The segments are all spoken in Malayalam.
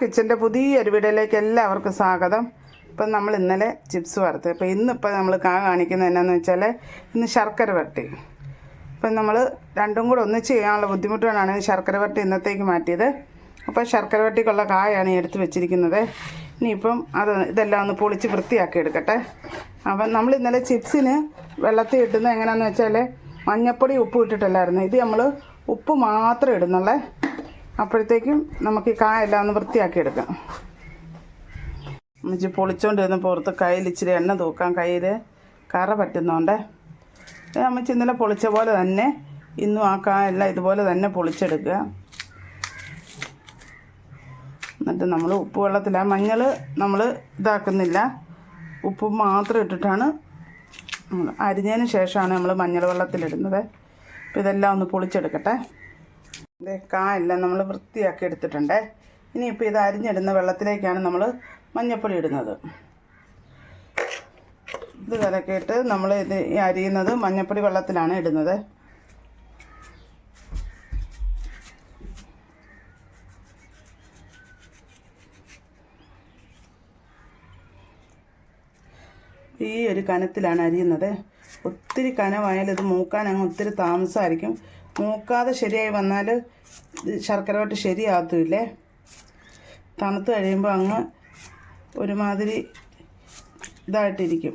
കിച്ചന്റെ പുതിയൊരു വീഡിയോയിലേക്ക് എല്ലാവർക്കും സ്വാഗതം. ഇപ്പം നമ്മൾ ഇന്നലെ ചിപ്സ് വറുത്ത് അപ്പോൾ ഇന്നിപ്പോൾ നമ്മൾ കാ കാണിക്കുന്നത് എന്നാന്ന് വെച്ചാൽ ഇന്ന് ശർക്കര വരട്ടി. ഇപ്പം നമ്മൾ രണ്ടും കൂടെ ഒന്നിച്ച് ചെയ്യാനുള്ള ബുദ്ധിമുട്ടുകൊണ്ടാണ് ശർക്കര വരട്ടി ഇന്നത്തേക്ക് മാറ്റിയത്. അപ്പോൾ ശർക്കര വരട്ടിക്കുള്ള കായാണ് എടുത്ത് വെച്ചിരിക്കുന്നത്. ഇനിയിപ്പം അത് ഇതെല്ലാം ഒന്ന് പൊളിച്ച് വൃത്തിയാക്കി എടുക്കട്ടെ. അപ്പം നമ്മൾ ഇന്നലെ ചിപ്സിന് വെള്ളത്തിൽ ഇട്ടുന്നത് എങ്ങനെയാണെന്ന് വെച്ചാൽ മഞ്ഞപ്പൊടി ഉപ്പ് ഇട്ടിട്ടല്ലായിരുന്നു. ഇത് നമ്മൾ ഉപ്പ് മാത്രം ഇടുന്നുള്ളേ. അപ്പോഴത്തേക്കും നമുക്ക് ഈ കായെല്ലാം ഒന്ന് വൃത്തിയാക്കി എടുക്കാം അമ്മച്ചി പൊളിച്ചോണ്ടിരുന്ന പുറത്ത് കയ്യിൽ ഇച്ചിരി എണ്ണ തൂക്കാൻ കയ്യിൽ കറ പറ്റുന്നോണ്ടേ. അമ്മച്ചി ഇന്നലെ പൊളിച്ച പോലെ തന്നെ ഇന്നും ആ കായെല്ലാം ഇതുപോലെ തന്നെ പൊളിച്ചെടുക്കുക. എന്നിട്ട് നമ്മൾ ഉപ്പ് വെള്ളത്തില മഞ്ഞൾ നമ്മൾ ഇതാക്കുന്നില്ല. ഉപ്പ് മാത്രം ഇട്ടിട്ടാണ് അരിഞ്ഞതിന് ശേഷമാണ് നമ്മൾ മഞ്ഞൾ വെള്ളത്തിലിടുന്നത്. അപ്പോൾ ഇതെല്ലാം ഒന്ന് പൊളിച്ചെടുക്കട്ടെ. ഇത് കായെല്ലാം നമ്മൾ വൃത്തിയാക്കി എടുത്തിട്ടുണ്ട്. ഇനിയിപ്പോൾ ഇത് അരിഞ്ഞിടുന്ന വെള്ളത്തിലേക്കാണ് നമ്മൾ മഞ്ഞൾപ്പൊടി ഇടുന്നത്. ഇത് കലക്കിയിട്ട് നമ്മൾ ഇത് അരിയുന്നത് മഞ്ഞൾപ്പൊടി വെള്ളത്തിലാണ് ഇടുന്നത്. ഈ ഒരു കനത്തിലാണ് അരിയുന്നത്. ഒത്തിരി കനമായാലും ഇത് മൂക്കാൻ അങ്ങ് ഒത്തിരി താമസമായിരിക്കും മൂക്കാതെ ശരിയായി വന്നാൽ ശർക്കര വട്ട് ശരിയാകത്തുമില്ലേ തണുത്ത് കഴിയുമ്പോൾ അങ്ങ് ഒരുമാതിരി ഇതായിട്ടിരിക്കും.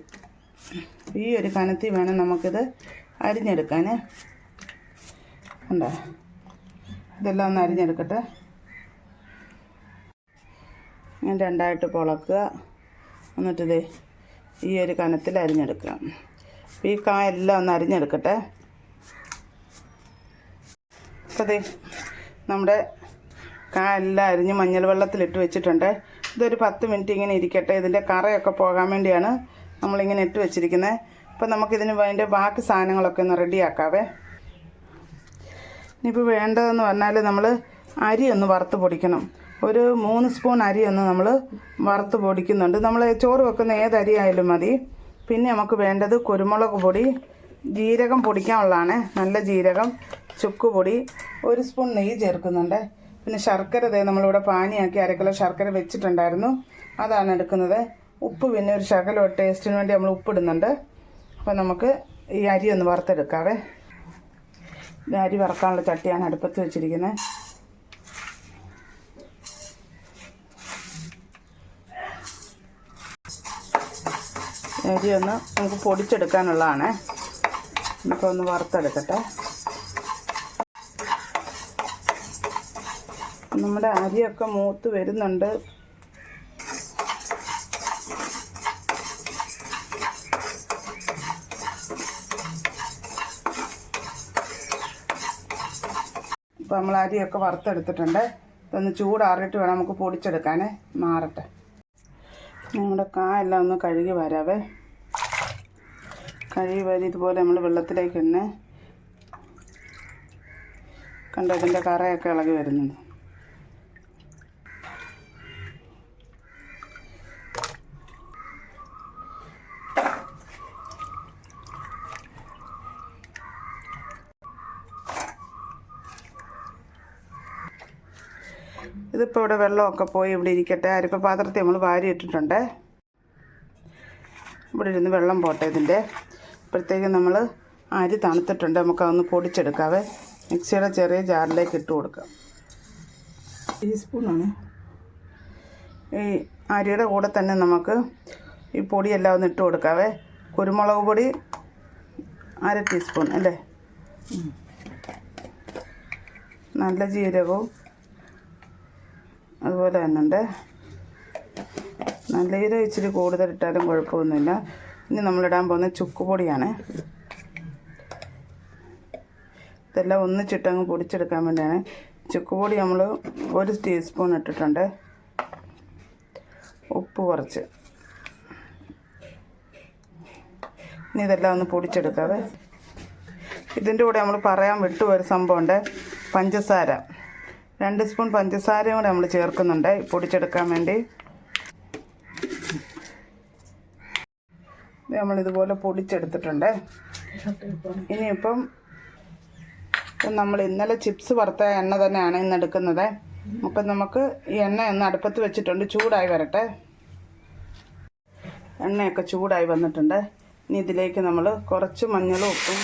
ഈ ഒരു കനത്തിൽ വേണം നമുക്കിത് അരിഞ്ഞെടുക്കാൻ ഉണ്ടോ ഇതെല്ലാം ഒന്ന് അരിഞ്ഞെടുക്കട്ടെ. ഞാൻ രണ്ടായിട്ട് പൊളക്കുക. എന്നിട്ടിത് ഈ ഒരു കനത്തിൽ അരിഞ്ഞെടുക്കുക. അപ്പോൾ ഈ കായെല്ലാം ഒന്ന് അരിഞ്ഞെടുക്കട്ടെ. ദേ നമ്മുടെ കാലെല്ലാം അരിഞ്ഞ് മഞ്ഞൾ വെള്ളത്തിലിട്ട് വെച്ചിട്ടുണ്ട്. ഇതൊരു പത്ത് മിനിറ്റ് ഇങ്ങനെ ഇരിക്കട്ടെ. ഇതിന്റെ കറയൊക്കെ പോകാൻ വേണ്ടിയാണ് നമ്മളിങ്ങനെ ഇട്ട് വെച്ചിരിക്കുന്നത് അപ്പോൾ നമുക്കിതിന് അതിന്റെ ബാക്കി സാധനങ്ങളൊക്കെ ഒന്ന് റെഡിയാക്കാവേ. ഇനിയിപ്പോൾ വേണ്ടതെന്ന് പറഞ്ഞാൽ നമ്മൾ അരി ഒന്ന് വറുത്ത് പൊടിക്കണം. ഒരു മൂന്ന് സ്പൂൺ അരി ഒന്ന് നമ്മൾ വറുത്ത് പൊടിക്കുന്നുണ്ട്. നമ്മൾ ചോറ് വെക്കുന്ന ഏത് അരി ആയാലും മതി. പിന്നെ നമുക്ക് വേണ്ടത് കുരുമുളക് പൊടി ജീരകം പൊടിക്കാനുള്ളതാണ്. നല്ല ജീരകം. ചുക്ക് പൊടി ഒരു സ്പൂൺ നെയ്യ് ചേർക്കുന്നുണ്ട്. പിന്നെ ശർക്കര ദേ നമ്മളിവിടെ പാനിയാക്കി അരക്കിലോ കിലോ ശർക്കര വെച്ചിട്ടുണ്ടായിരുന്നു. അതാണ് എടുക്കുന്നത്. ഉപ്പ് പിന്നെ ഒരു ശകലം ടേസ്റ്റിന് വേണ്ടി നമ്മൾ ഉപ്പിടുന്നുണ്ട് അപ്പോൾ നമുക്ക് ഈ അരി ഒന്ന് വറുത്തെടുക്കാവേ. ഇത് അരി വറക്കാനുള്ള ചട്ടിയാണ് അടുപ്പത്ത് വെച്ചിരിക്കുന്നത്. അരി ഒന്ന് നമുക്ക് പൊടിച്ചെടുക്കാനുള്ളതാണ്. നമുക്കൊന്ന് വറുത്തെടുക്കട്ടെ. നമ്മുടെ അരിയൊക്കെ മൂത്ത് വരുന്നുണ്ട്. ഇപ്പോൾ നമ്മൾ അരിയൊക്കെ വറുത്തെടുത്തിട്ടുണ്ട്. ഇതൊന്ന് ചൂടാറിയിട്ട് വേണം നമുക്ക് പൊടിച്ചെടുക്കാൻ മാറട്ടെ. നമ്മുടെ കായെല്ലാം ഒന്ന് കഴുകി വരാവേ. കഴുകി വരി ഇതുപോലെ നമ്മൾ വെള്ളത്തിലേക്ക് തന്നെ കണ്ടതിന്റെ കറയൊക്കെ ഇളകി വരുന്നുണ്ട്. ഇതിപ്പോൾ ഇവിടെ വെള്ളമൊക്കെ പോയി ഇവിടെ ഇരിക്കട്ടെ. അരിപ്പ പാത്രത്തിൽ നമ്മൾ വാരി ഇട്ടിട്ടുണ്ട്. ഇവിടെ ഇരുന്ന് വെള്ളം പോട്ടെ ഇതിന്റെ. ഇപ്പോഴത്തേക്ക് നമ്മൾ അരി തണുത്തിട്ടുണ്ട്. നമുക്ക് അതൊന്ന് പൊടിച്ചെടുക്കാവേ മിക്സിയുടെ ചെറിയ ജാറിലേക്ക് ഇട്ട് കൊടുക്കാം. ടീസ്പൂണാണ്. ഈ അരിയുടെ കൂടെ തന്നെ നമുക്ക് ഈ പൊടിയെല്ലാം ഒന്ന് ഇട്ട് കൊടുക്കാവേ കുരുമുളക് പൊടി അര ടീസ്പൂൺ അല്ലേ? നല്ല ജീരകവും അതുപോലെ തന്നെ നല്ല ഇത് ഇച്ചിരി കൂടുതൽ ഇട്ടാലും കുഴപ്പമൊന്നുമില്ല. ഇനി നമ്മളിടാൻ പോകുന്ന ചുക്കുപൊടിയാണ്. ഇതെല്ലാം ഒന്നിച്ചിട്ടങ്ങ് പൊടിച്ചെടുക്കാൻ വേണ്ടിയാണ്. ചുക്കുപൊടി നമ്മൾ ഒരു ടീസ്പൂൺ ഇട്ടിട്ടുണ്ട്. ഉപ്പ് കുറച്ച്. ഇനി ഇതെല്ലാം ഒന്ന് പൊടിച്ചെടുക്കാവേ ഇതിന്റെ കൂടെ നമ്മൾ പറയാൻ വിട്ടു ഒരു സംഭവമുണ്ട്. പഞ്ചസാര. രണ്ട് സ്പൂൺ പഞ്ചസാരയും കൂടെ നമ്മൾ ചേർക്കുന്നുണ്ട്. പൊടിച്ചെടുക്കാൻ വേണ്ടി. നമ്മളിതുപോലെ പൊടിച്ചെടുത്തിട്ടുണ്ട്. ഇനിയിപ്പം നമ്മൾ ഇന്നലെ ചിപ്സ് വറുത്ത എണ്ണ തന്നെയാണ് ഇന്ന് എടുക്കുന്നത്. അപ്പം നമുക്ക് ഈ എണ്ണ ഒന്ന് അടുപ്പത്ത് വെച്ചിട്ടുണ്ട്. ചൂടായി വരട്ടെ. എണ്ണയൊക്കെ ചൂടായി വന്നിട്ടുണ്ട്. ഇനി ഇതിലേക്ക് നമ്മൾ കുറച്ച് മഞ്ഞളും ഉപ്പും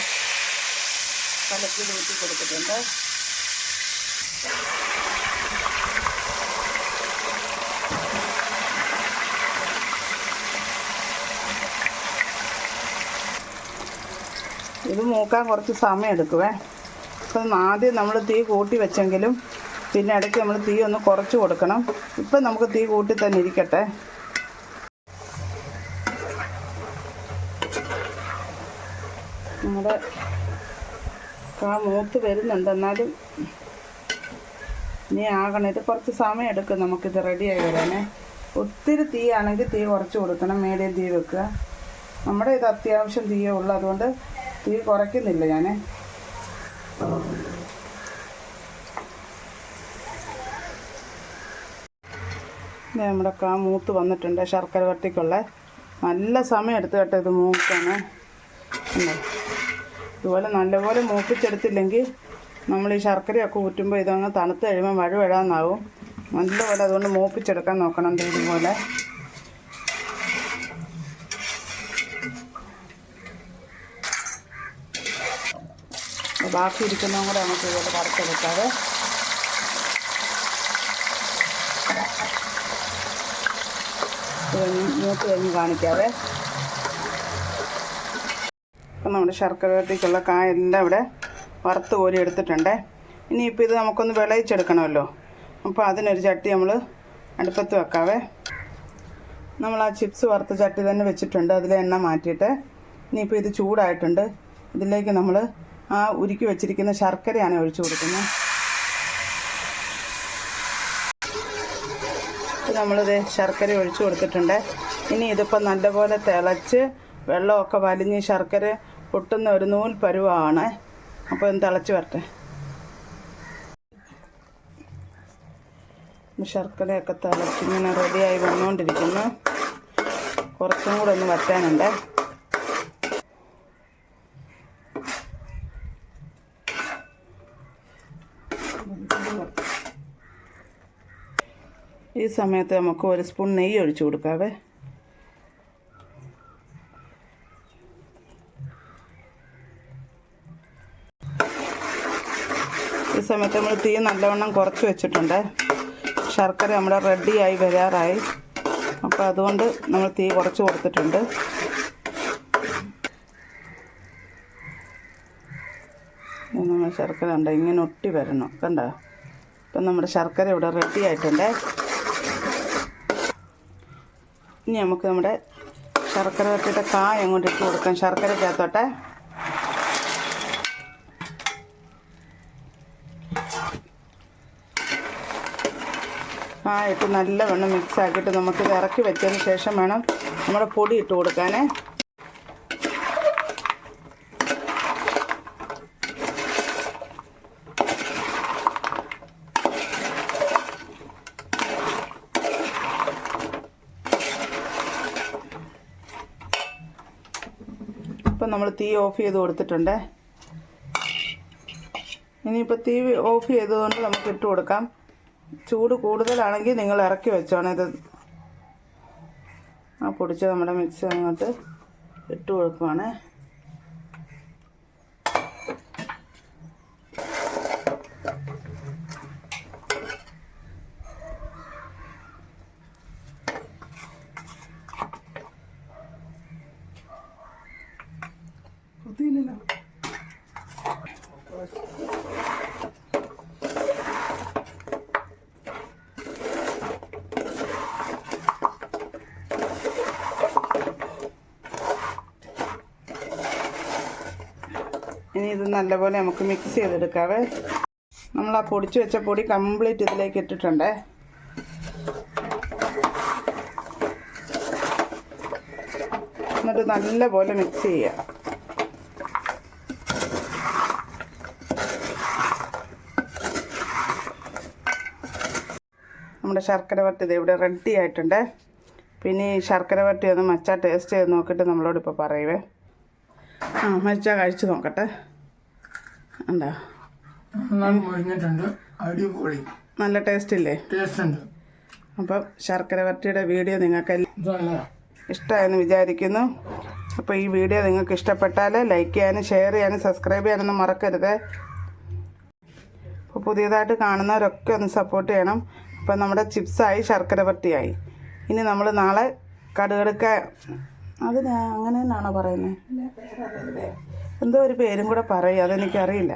കലക്കി ഊറ്റി കൊടുത്തിട്ടുണ്ട് ഇത് മൂക്കാൻ കുറച്ച് സമയം എടുക്കുവേ. അപ്പം ആദ്യം നമ്മൾ തീ കൂട്ടി വെച്ചെങ്കിലും പിന്നെ ഇടയ്ക്ക് നമ്മൾ തീ ഒന്ന് കുറച്ച് കൊടുക്കണം. ഇപ്പം നമുക്ക് തീ കൂട്ടി തന്നെ ഇരിക്കട്ടെ. നമ്മുടെ ആ മൂത്ത് വരുന്നുണ്ട്. എന്നാലും ഇനി ആകണം. ഇത് കുറച്ച് സമയം എടുക്കും നമുക്കിത് റെഡിയായി വരാനേ. ഒത്തിരി തീ ആണെങ്കിൽ തീ കുറച്ച് കൊടുക്കണം. മീഡിയം തീ വെക്കുക. നമ്മുടെ ഇത് അത്യാവശ്യം തീയേ ഉള്ളൂ. അതുകൊണ്ട് തീ കുറയ്ക്കുന്നില്ല ഞാൻ നമ്മുടെ കാ മൂത്ത് വന്നിട്ടുണ്ട് ശർക്കര വരട്ടിക്കുള്ള. നല്ല സമയം എടുത്ത് കേട്ടോ ഇത് മൂക്കാണ് ഇതുപോലെ നല്ലപോലെ മൂപ്പിച്ചെടുത്തില്ലെങ്കിൽ നമ്മൾ ഈ ശർക്കരയൊക്കെ ഊറ്റുമ്പോൾ ഇതങ്ങ് തണുത്ത് കഴിയുമ്പോൾ മഴ വഴാന്നാവും. നല്ലപോലെ അതുകൊണ്ട് മൂപ്പിച്ചെടുക്കാൻ നോക്കണം ഇതുപോലെ. ബാക്കി ഇരിക്കുന്നതും കൂടെ നമുക്ക് ഇതുപോലെ വറുത്തെടുക്കാതെ മൂത്ത് കഴിഞ്ഞ് കാണിക്കാതെ അപ്പം നമ്മുടെ ശർക്കര വരട്ടിക്കുള്ള കായെല്ലാം ഇവിടെ വറുത്ത് കോരി എടുത്തിട്ടുണ്ട്. ഇനിയിപ്പോൾ ഇത് നമുക്കൊന്ന് വിളയിച്ചെടുക്കണമല്ലോ. അപ്പോൾ അതിനൊരു ചട്ടി നമ്മൾ അടുപ്പത്ത് വെക്കാവേ. നമ്മൾ ആ ചിപ്സ് വറുത്ത ചട്ടി തന്നെ വെച്ചിട്ടുണ്ട്. അതിലെ എണ്ണ മാറ്റിയിട്ട് ഇനിയിപ്പോൾ ഇത് ചൂടായിട്ടുണ്ട്. ഇതിലേക്ക് നമ്മൾ ആ ഉരുക്കി വെച്ചിരിക്കുന്ന ശർക്കരയാണ് ഒഴിച്ചു കൊടുക്കുന്നത്. നമ്മളിത് ശർക്കര ഒഴിച്ചു കൊടുത്തിട്ടുണ്ട്. ഇനി ഇതിപ്പോൾ നല്ലപോലെ തിളച്ച് വെള്ളമൊക്കെ വലിഞ്ഞ് ശർക്കര പൊട്ടുന്ന ഒരു നൂൽ പരുവാണ്. അപ്പോൾ ഒന്ന് തിളച്ച് വരട്ടെ. ശർക്കരയൊക്കെ തിളച്ച് ഇങ്ങനെ റെഡിയായി വന്നുകൊണ്ടിരിക്കുന്നു കുറച്ചും കൂടെ ഒന്ന് വറ്റാനുണ്ട്. ഈ സമയത്ത് നമുക്ക് ഒരു സ്പൂൺ നെയ്യ് ഒഴിച്ചു കൊടുക്കാവേ. ഈ സമയത്ത് നമ്മൾ തീ നല്ലവണ്ണം കുറച്ച് വെച്ചിട്ടുണ്ട്. ശർക്കര നമ്മുടെ റെഡിയായി വരാറായി. അപ്പോൾ അതുകൊണ്ട് നമ്മൾ തീ കുറച്ച് കൊടുത്തിട്ടുണ്ട്. നമ്മൾ ശർക്കര ഉണ്ട് ഇങ്ങനെ ഒട്ടി വരണം. കണ്ടോ? ഇപ്പം നമ്മുടെ ശർക്കര ഇവിടെ റെഡി ആയിട്ടുണ്ട്. ഇനി നമുക്ക് നമ്മുടെ ശർക്കര വരട്ടിയുടെ കായ അങ്ങോട്ട് ഇട്ട് കൊടുക്കാം. ശർക്കരക്കകത്തോട്ടെ. കായ ഇട്ട് നല്ലവണ്ണം മിക്സ് ആക്കിയിട്ട് നമുക്കിത് ഇറക്കി വെച്ചതിന് ശേഷം വേണം നമ്മുടെ പൊടി ഇട്ട് കൊടുക്കാനേ. നമ്മൾ തീ ഓഫ് ചെയ്ത് കൊടുത്തിട്ടുണ്ട്. ഇനിയിപ്പോൾ തീ ഓഫ് ചെയ്തതുകൊണ്ട് നമുക്ക് ഇട്ട് കൊടുക്കാം. ചൂട് കൂടുതലാണെങ്കിൽ നിങ്ങൾ ഇറക്കി വെച്ചോണം ഇത്. ആ പൊടിച്ച നമ്മുടെ മിക്സി അങ്ങോട്ട് ഇട്ട് കൊടുക്കുവാണ്. ഇനി ഇത് നല്ലപോലെ നമുക്ക് മിക്സ് ചെയ്തെടുക്കാവേ. നമ്മൾ ആ പൊടിച്ചു വെച്ച പൊടി കംപ്ലീറ്റ് ഇതിലേക്ക് ഇട്ടിട്ടുണ്ട്. എന്നിട്ട് നല്ലപോലെ മിക്സ് ചെയ്യുക. നമ്മുടെ ശർക്കര വട്ടി ഇത് ഇവിടെ റെഡി ആയിട്ടുണ്ട്. പിന്നെ ഈ ശർക്കര വരട്ടി ഒന്ന് മച്ച ടേസ്റ്റ് ചെയ്ത് നോക്കിയിട്ട് നമ്മളോട് ഇപ്പോൾ പറയുവേ. ആ മച്ച കഴിച്ചു നോക്കട്ടെ. ഉണ്ടോ അടിപൊളി. നല്ല ടേസ്റ്റ് ഇല്ലേ? ടേസ്റ്റ് ഉണ്ട്. അപ്പം ശർക്കര വരട്ടിയുടെ വീഡിയോ നിങ്ങൾക്ക് ഇഷ്ടമായെന്ന് വിചാരിക്കുന്നു. അപ്പോൾ ഈ വീഡിയോ നിങ്ങൾക്ക് ഇഷ്ടപ്പെട്ടാൽ ലൈക്ക് ചെയ്യാനും ഷെയർ ചെയ്യാനും സബ്സ്ക്രൈബ് ചെയ്യാനൊന്നും മറക്കരുത്. അപ്പോൾ പുതിയതായിട്ട് കാണുന്നവരൊക്കെ ഒന്ന് സപ്പോർട്ട് ചെയ്യണം. അപ്പോൾ നമ്മുടെ ചിപ്സായി ശർക്കര വരട്ടിയായി ഇനി നമ്മൾ നാളെ കടുകടുക്ക അതിന് അങ്ങനെ തന്നെയാണോ പറയുന്നത്? എന്തോ ഒരു പേരും കൂടെ പറയും അതെനിക്കറിയില്ല.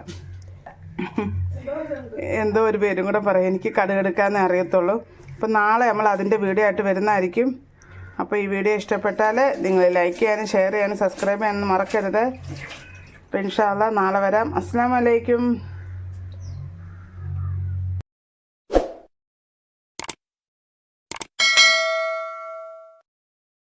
എന്തോ ഒരു പേരും കൂടെ പറയും എനിക്ക് കടുകെടുക്കാന്നേ അറിയത്തുള്ളൂ. അപ്പം നാളെ നമ്മൾ അതിന്റെ വീഡിയോ ആയിട്ട് വരുന്നതായിരിക്കും. അപ്പോൾ ഈ വീഡിയോ ഇഷ്ടപ്പെട്ടാൽ നിങ്ങൾ ലൈക്ക് ചെയ്യാനും ഷെയർ ചെയ്യാനും സബ്സ്ക്രൈബ് ചെയ്യാനും മറക്കരുത്. അപ്പം ഇൻഷാല്ല നാളെ വരാം. അസ്സാം വലൈക്കും